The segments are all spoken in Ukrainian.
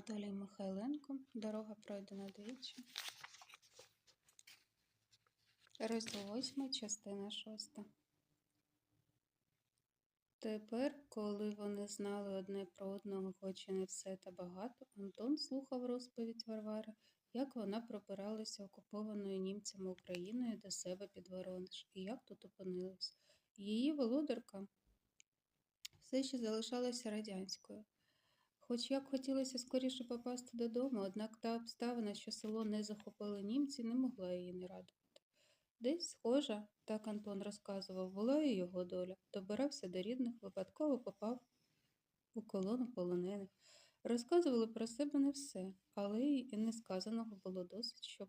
Анатолій Михайленко. Дорога пройдена двічі. Розділ 8, частина 6. Тепер, коли вони знали одне про одного, хоч і не все та багато, Антон слухав розповідь Варвари, як вона пробиралася окупованою німцями Україною до себе під Воронеж, і як тут опинилась. Її володарка все ще залишалася радянською. Хоч як хотілося скоріше попасти додому, однак та обставина, що село не захопили німці, не могла її не радувати. Десь схожа, так Антон розказував, була і його доля. Добирався до рідних, випадково попав у колону полонених. Розказували про себе не все, але й не було досить, щоб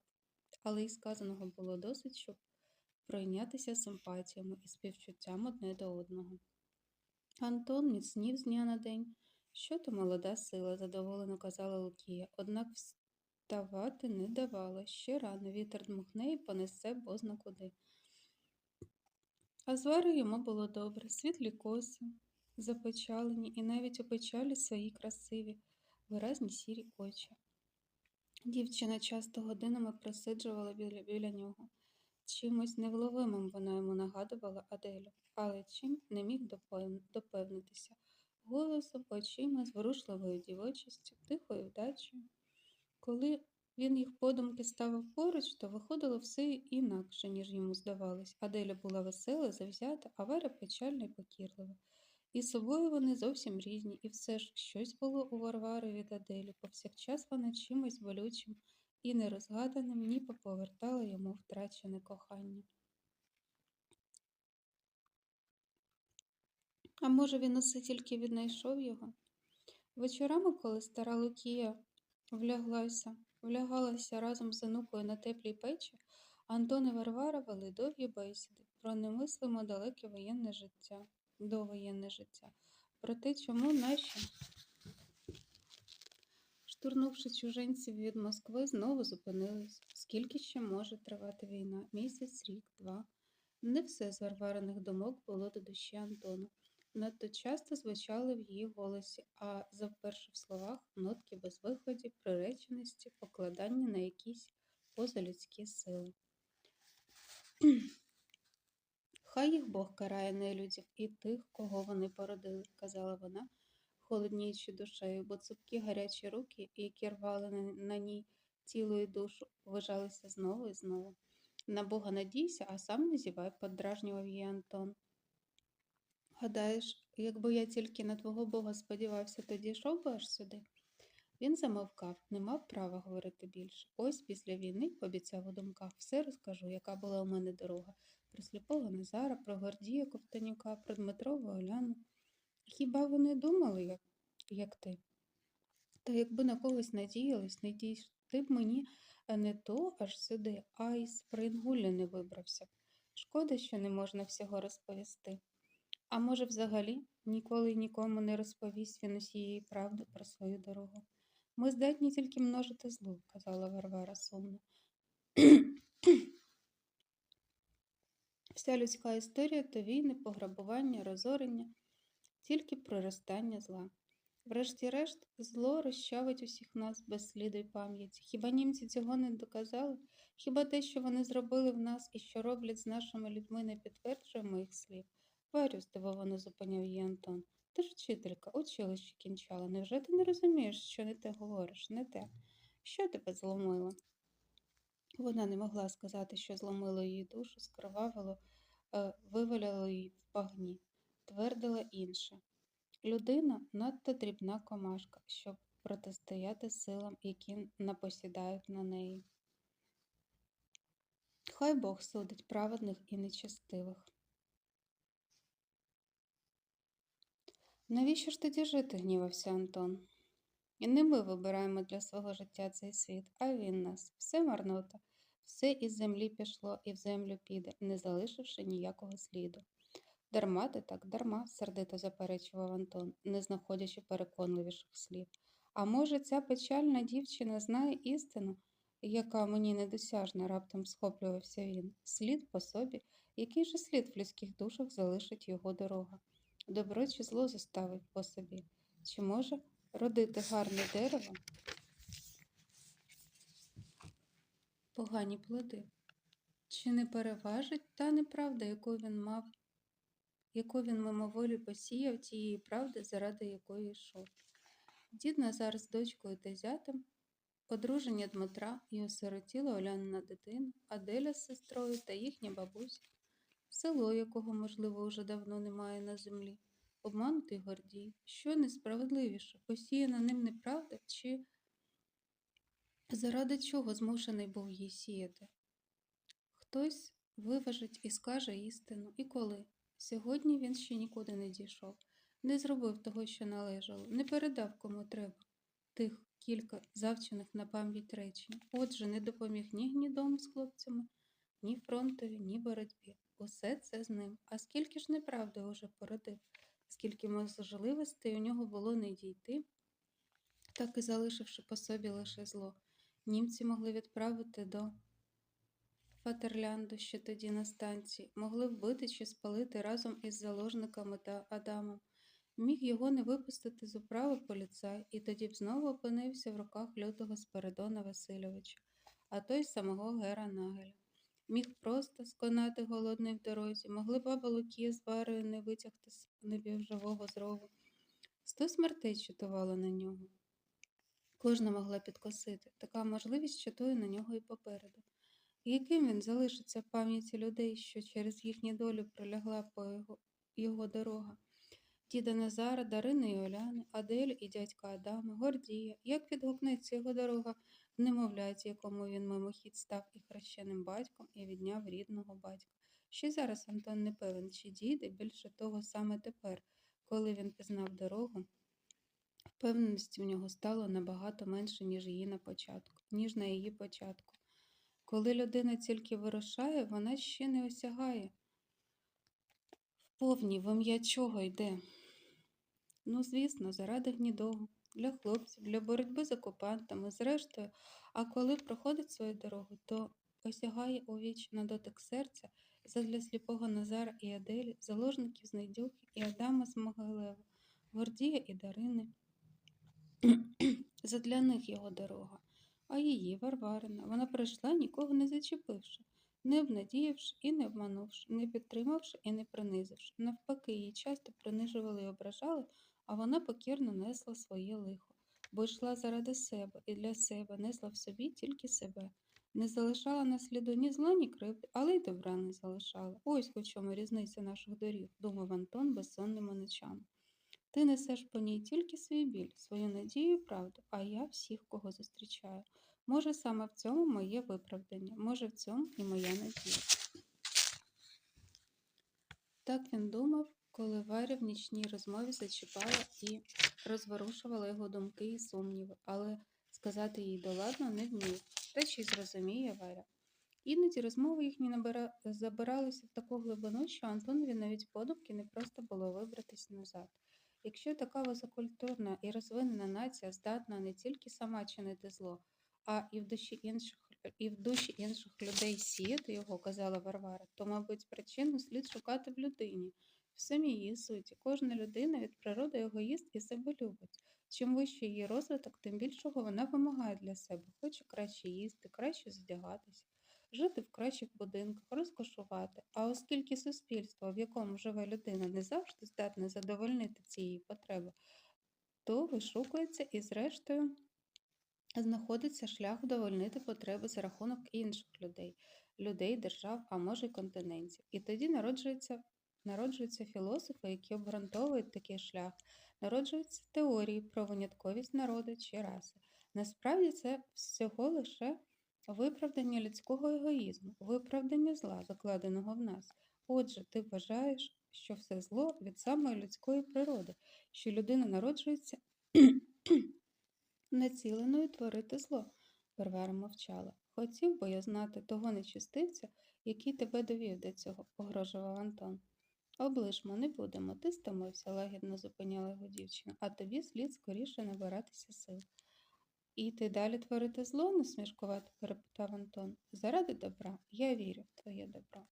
але й сказаного було досить, щоб пройнятися симпатіями і співчуттям одне до одного. Антон міцнів з дня на день. Що то молода сила, задоволено казала Лукія, однак вставати не давала. Ще рано вітер дмухне і понесе бозна куди. А з Варою йому було добре, світлі коси, запечалені і навіть у печалі свої красиві, виразні сірі очі. Дівчина часто годинами просиджувала біля, біля нього. Чимось невловимим вона йому нагадувала Аделю, але чим не міг допевнитися голосом, очима, зворушливою дівочістю, тихою вдачею. Коли він їх подумки ставив поруч, то виходило все інакше, ніж йому здавалось. Аделя була весела, завзята, а Варя печальна й покірлива. І собою вони зовсім різні, і все ж щось було у Варвари від Аделі. Повсякчас вона чимось болючим і нерозгаданим ніби повертала йому втрачене кохання. А може, він усе тільки віднайшов його? Вечорами, коли стара Лукія вляглася, влягалася разом з онукою на теплій печі, Антон і Варвара вели довгі бесіди про немислимо далеке воєнне життя, довоєнне життя, про те, чому наші, штурнувши чужинців від Москви, знову зупинились. Скільки ще може тривати війна? Місяць, рік, два. Не все з Варвариних думок було до душі Антона надто часто звучали в її голосі, а завперше в словах нотки безвиході, приреченості, покладання на якісь позалюдські сили. Хай їх Бог карає нелюдів і тих, кого вони породили, казала вона, холодніючи душею, бо цупкі гарячі руки, які рвали на, ній тіло і душу, вижалися знову і знову. На Бога надійся, а сам не зівай, подражнював її Антон. Гадаєш, якби я тільки на твого Бога сподівався, то дійшов би аж сюди. Він замовкав, не мав права говорити більше. Ось після війни, пообіцяв у думках, все розкажу, яка була у мене дорога. Про сліпого Назара, про Гордія Ковтанюка, про Дмитрову Оляну. Хіба вони думали, як, як ти? Та якби на когось надіялись, не дійшти б мені не то аж сюди, а й з Прингулі не вибрався. Шкода, що не можна всього розповісти. А може, взагалі, ніколи нікому не розповість він усієї правди про свою дорогу. Ми здатні тільки множити зло, казала Варвара сумно. Вся людська історія то війни, пограбування, розорення, тільки проростання зла. Врешті-решт, зло розчавить усіх нас без сліду й пам'яті. Хіба німці цього не доказали? Хіба те, що вони зробили в нас і що роблять з нашими людьми, не підтверджує моїх слів? Варю, здивовано зупиняв її Антон. Ти ж вчителька, училище кінчала. Невже ти не розумієш, що не те говориш, не те? Що тебе зломило? Вона не могла сказати, що зломило її душу, скривавило, е, виваляло її в багні, твердила інше. Людина надто дрібна комашка, щоб протистояти силам, які напосідають на неї. Хай Бог судить праведних і нечестивих. Навіщо ж тоді жити, гнівався Антон. І не ми вибираємо для свого життя цей світ, а він нас. Все марнота, все із землі пішло і в землю піде, не залишивши ніякого сліду. Дарма ти так, дарма, сердито заперечував Антон, не знаходячи переконливіших слів. А може, ця печальна дівчина знає істину, яка мені недосяжна, раптом схоплювався він. Слід по собі, який же слід в людських душах залишить його дорога добро чи зло заставить по собі, чи може родити гарне дерево, погані плоди, чи не переважить та неправда, яку він мав, яку він мимоволі посіяв тієї правди, заради якої йшов. Дід Назар з дочкою та зятем, одруження Дмитра і осиротіла Олянина дитина, Аделя з сестрою та їхня бабуся село, якого, можливо, уже давно немає на землі, обманутий Гордій, що несправедливіше, посіяна ним неправда, чи заради чого змушений був її сіяти? Хтось виважить і скаже істину, і коли. Сьогодні він ще нікуди не дійшов, не зробив того, що належало, не передав кому треба тих кілька завчених на пам'ять речень. Отже, не допоміг ні гнідому з хлопцями, ні фронтові, ні боротьбі. Усе це з ним. А скільки ж неправди уже породив, скільки можливостей у нього було не дійти, так і залишивши по собі лише зло. Німці могли відправити до Фатерлянду ще тоді на станції, могли вбити чи спалити разом із заложниками та Адамом. Міг його не випустити з управи поліцай, і тоді б знову опинився в руках лютого Спиридона Васильовича, а той самого Гера Нагеля. Міг просто сконати голодний в дорозі, могли баба Лукія з Варою не витягти з непівживого з рогу. Сто смертей чатувало на нього. Кожна могла підкосити. Така можливість чатує на нього і попереду. Яким він залишиться в пам'яті людей, що через їхні долі пролягла по його, його дорога? Діда Назара, Дарини і Оляни, Адель і дядька Адама, Гордія, як відгукнеться його дорога в немовляті, якому він мимохідь став і хрещеним батьком, і відняв рідного батька. Ще зараз Антон не певен, чи дійде більше того саме тепер, коли він пізнав дорогу. Впевненості в нього стало набагато менше, ніж її на початку, ніж на її початку. Коли людина тільки вирушає, вона ще не осягає. Вповні, в ім'я чого йде? Ну, звісно, заради гнідого, для хлопців, для боротьби з окупантами, зрештою, а коли проходить свою дорогу, то осягає у віч на дотик серця задля сліпого Назара і Аделі, заложників з Найдюхи і Адама з Могилева, Гордія і Дарини. Задля них його дорога, а її Варварина. Вона прийшла, нікого не зачепивши, не обнадіявши і не обманувши, не підтримавши і не принизивши. Навпаки, її часто принижували і ображали, а вона покірно несла своє лихо, бо йшла заради себе і для себе, несла в собі тільки себе. Не залишала на сліду ні зла, ні кривди, але й добра не залишала. Ось у чому різниця наших доріг, думав Антон безсонними ночами. Ти несеш по ній тільки свій біль, свою надію і правду, а я всіх, кого зустрічаю. Може, саме в цьому моє виправдання, може, в цьому і моя надія. Так він думав, коли Варя в нічній розмові зачіпала і розворушувала його думки і сумніви, але сказати їй доладно не вмів, та чи й зрозуміє Варя. Іноді розмови їхні набира... забиралися в таку глибину, що Антонові навіть подумки не просто було вибратись назад. Якщо така висококультурна і розвинена нація здатна не тільки сама чинити зло, а і в душі інших і в душі інших людей сіяти його, казала Варвара, то, мабуть, причину слід шукати в людині, в самій її суті. Кожна людина від природи егоїст і себе любить. Чим вищий її розвиток, тим більшого вона вимагає для себе. Хоче краще їсти, краще здягатися, жити в кращих будинках, розкошувати. А оскільки суспільство, в якому живе людина, не завжди здатне задовольнити ці її потреби, то вишукується і, зрештою, знаходиться шлях вдовольнити потреби за рахунок інших людей, людей, держав, а може й континентів. І тоді народжується, народжуються філософи, які обґрунтовують такий шлях, народжуються теорії про винятковість народу чи раси. Насправді це всього лише виправдання людського егоїзму, виправдання зла, закладеного в нас. Отже, ти вважаєш, що все зло від самої людської природи, що людина народжується націленою творити зло. Варвара мовчала. Хотів би я знати того нечистивця, який тебе довів до цього, погрожував Антон. Облишмо, не будемо, ти стомився, лагідно зупиняла його дівчина, а тобі слід скоріше набиратися сил. І ти далі творити зло, насмішкувато перепитав Антон. Заради добра, я вірю в твоє добро.